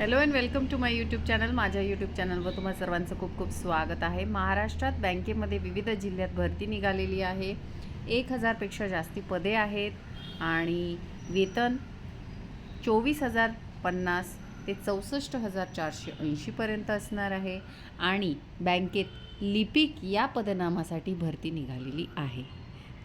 Hello and welcome to my YouTube channel माझ्या YouTube चॅनलवर तुम्हा सर्वांचं खूप खूप स्वागत आहे. महाराष्ट्रात बँकेमध्ये विविध जिल्ह्यात भरती निघालेली आहे. एक हजारपेक्षा जास्ती पदे आहेत आणि वेतन चोवीस हजार पन्नास ते चौसष्ट हजार चारशे ऐंशीपर्यंत असणार आहे. आणि बँकेत लिपिक या पदनामासाठी भरती निघालेली आहे.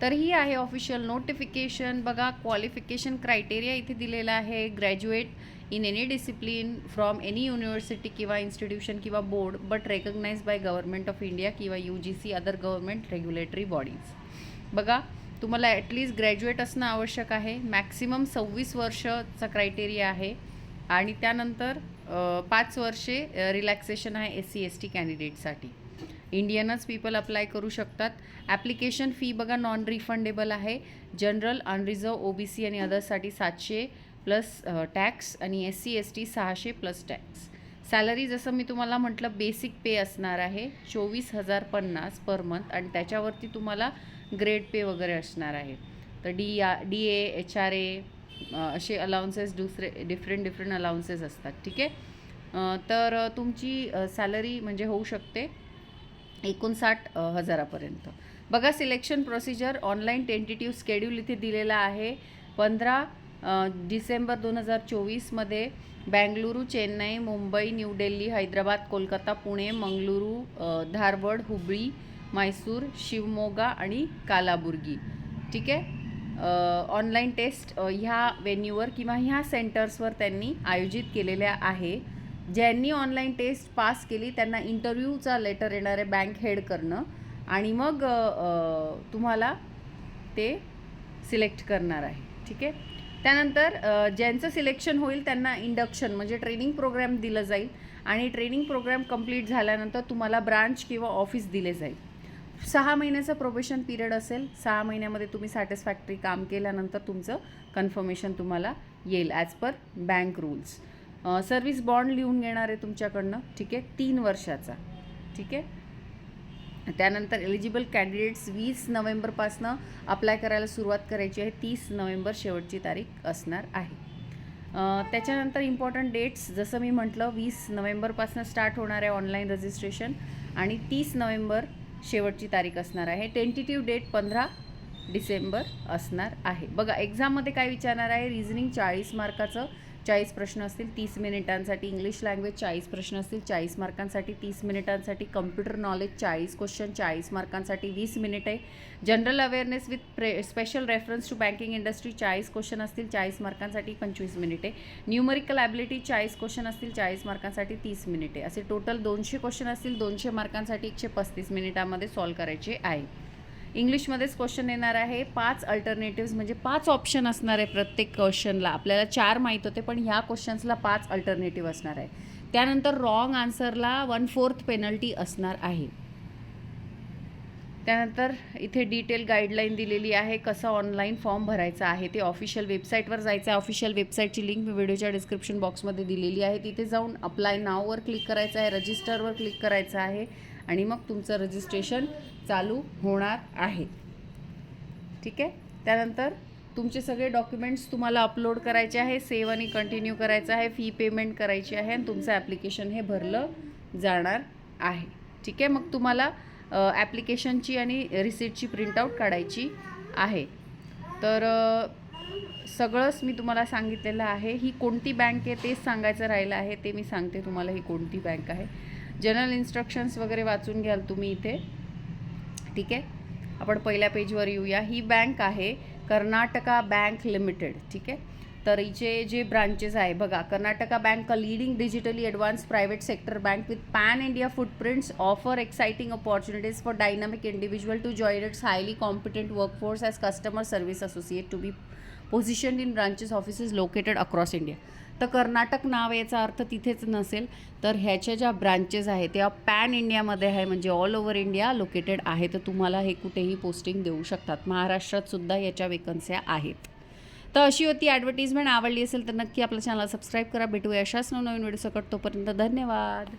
तर ही आहे ऑफिशियल नोटिफिकेशन बघा क्वालिफिकेशन क्रायटेरिया इथे दिलेला आहे. Graduate in any discipline from any university किंवा इन्स्टिट्यूशन किंवा board but recognise by government of India किंवा U G C other government regulatory bodies बघा तुम्हाला ॲटलीस्ट ग्रॅज्युएट असणं आवश्यक आहे. मॅक्सिमम सव्वीस वर्षचा क्रायटेरिया आहे. आणि त्यानंतर पाच वर्षे रिलॅक्सेशन आहे एस सी एस टी कॅन्डिडेटसाठी इंडियनच पीपल अप्लाय करू शकतात. ॲप्लिकेशन फी बघा नॉन रिफंडेबल आहे. General unreserved O B C आणि अदर्ससाठी सातशे प्लस टॅक्स आणि एस सी एस टी सहाशे प्लस टॅक्स सॅलरी जसं मी तुम्हाला म्हटलं बेसिक पे असणार आहे चोवीस हजार पन्नास पर मंथ आणि त्याच्यावरती तुम्हाला ग्रेड पे वगैरे असणार आहे. तर D a D A H R A असे अलाउन्सेस दुसरे डिफरंट डिफरंट अलाउन्सेस असतात. ठीक आहे? तर तुमची सॅलरी म्हणजे होऊ शकते. एकोणसाठ हजारापर्यंत. बघा selection procedure online tentative schedule इथे दिलेला आहे. पंधरा डिसेंबर दोन हजार चोवीसमध्ये बँगलुरू चेन्नई मुंबई न्यू दिल्ली हैदराबाद कोलकाता पुणे मंगळुरू धारवड हुबळी मैसूर शिवमोगा आणि कालाबुर्गी. ठीक आहे? ऑनलाईन टेस्ट ह्या वेन्यूवर किंवा ह्या सेंटर्सवर त्यांनी आयोजित केलेल्या आहे. ज्यांनी ऑनलाईन टेस्ट पास केली त्यांना इंटरव्ह्यूचा लेटर येणार आहे बँक करणं आणि मग तुम्हाला ते सिलेक्ट करणार आहे. ठीक आहे? त्यानंतर ज्यांचं सिलेक्शन होईल त्यांना इंडक्शन म्हणजे ट्रेनिंग प्रोग्राम दिलं जाईल. आणि ट्रेनिंग प्रोग्राम कंप्लीट झाल्यानंतर तुम्हाला ब्रांच किंवा ऑफिस दिले जाईल. सहा महिन्याचं प्रोबेशन पिरियड असेल. सहा महिन्यामध्ये तुम्ही सॅटिस्फॅक्टरी काम केल्यानंतर तुमचं कन्फर्मेशन तुम्हाला येईल as per bank rules service bond लिहून घेणार आहे तुमच्याकडनं. ठीक आहे? तीन वर्षाचा. ठीक आहे? त्यानंतर एलिजिबल कॅन्डिडेट्स वीस नोव्हेंबरपासनं अप्लाय करायला सुरुवात करायची आहे. तीस नोव्हेंबर शेवटची तारीख असणार आहे. त्याच्यानंतर इम्पॉर्टंट डेट्स जसं मी म्हटलं वीस नोव्हेंबरपासून स्टार्ट होणार आहे ऑनलाईन रजिस्ट्रेशन आणि तीस नोव्हेंबर शेवटची तारीख असणार आहे. टेंटेटिव्ह डेट पंधरा डिसेंबर असणार आहे. बघा एक्झाममध्ये काय विचारणार आहे? रिझनिंग चाळीस मार्काचं चाळीस प्रश्न असतील तीस मिनिटांसाठी इंग्लिश लँग्वेज चाळीस प्रश्न असतील चाळीस मार्कांसाठी तीस मिनिटांसाठी कम्प्युटर नॉलेज चाळीस क्वेश्चन चाळीस मार्कांसाठी वीस मिनिटे. General awareness with pre special reference to banking industry चाळीस क्वेश्चन असतील चाळीस मार्कांसाठी पंचवीस मिनिटे. न्यूमरिकल ॲबिलिटी चाळीस क्वेश्चन असतील चाळीस मार्कांसाठी तीस मिनिटे. असे टोटल दोनशे क्वेश्चन असतील दोनशे मार्कांसाठी एकशे पस्तीस मिनिटामध्ये सॉल्व करायचे आहे. इंग्लिशमध्येच क्वेश्चन येणार आहे. पाच अल्टरनेटिव्ह म्हणजे पाच ऑप्शन असणार आहे प्रत्येक क्वेश्चनला. आपल्याला चार माहीत होते पण ह्या क्वेश्चन्सला पाच अल्टरनेटिव्ह असणार आहे. त्यानंतर रॉंग आन्सरला वन फोर्थ पेनल्टी असणार आहे. त्यानंतर इथे डिटेल गाईडलाईन दिलेली आहे कसं ऑनलाईन फॉर्म भरायचा आहे. ते ऑफिशियल वेबसाईटवर जायचं आहे. ऑफिशियल वेबसाईटची लिंक मी व्हिडिओच्या डिस्क्रिप्शन बॉक्समध्ये दिलेली आहे. तिथे जाऊन अप्लाय नाववर क्लिक करायचं आहे. रजिस्टरवर क्लिक करायचं आहे. आणि मग तुमचं रजिस्ट्रेशन चालू होणार आहे. ठीक आहे? त्यानंतर तुमचे सगळे डॉक्युमेंट्स तुम्हाला अपलोड करायचे आहे सेव्ह आणि कंटिन्यू करायचं आहे फी पेमेंट करायची आहे आणि तुमचं ॲप्लिकेशन हे भरलं जाणार आहे. ठीक आहे? मग तुम्हाला ॲप्लिकेशनची आणि रिसिटची प्रिंटआउट काढायची आहे. तर सगळंच मी तुम्हाला सांगितलेलं आहे. ही कोणती बँक आहे तेच सांगायचं राहिलं आहे ते मी सांगते तुम्हाला ही कोणती बँक आहे. जनरल इन्स्ट्रक्शन्स वगैरे वाचून घ्याल तुम्ही इथे. ठीक आहे? आपण पहिल्या पेजवर येऊया. ही बँक आहे कर्नाटका बँक लिमिटेड ठीक आहे? तर हिचे जे ब्रांचेस आहे बघा Karnataka bank a leading digitally advance private sector bank with pan India footprints offer exciting opportunities for dynamic individual to join its highly competent workforce as customer service associate to be position in branches offices located across India तर कर्नाटक नाव याचा अर्थ तिथेच नसेल तर ह्याच्या ज्या branches आहेत त्या पॅन इंडियामध्ये आहे म्हणजे ऑल ओव्हर इंडिया लोकेटेड आहे तर तुम्हाला हे कुठेही पोस्टिंग देऊ शकतात. महाराष्ट्रातसुद्धा याच्या वेकन्स्या आहेत. तर अशी होती ॲडव्हर्टिजमेंट आवडली असेल तर नक्की आपल्या चॅनलला सबस्क्राईब करा. भेटूया अशाच नवनवीन व्हिडिओ सकट तोपर्यंत. धन्यवाद.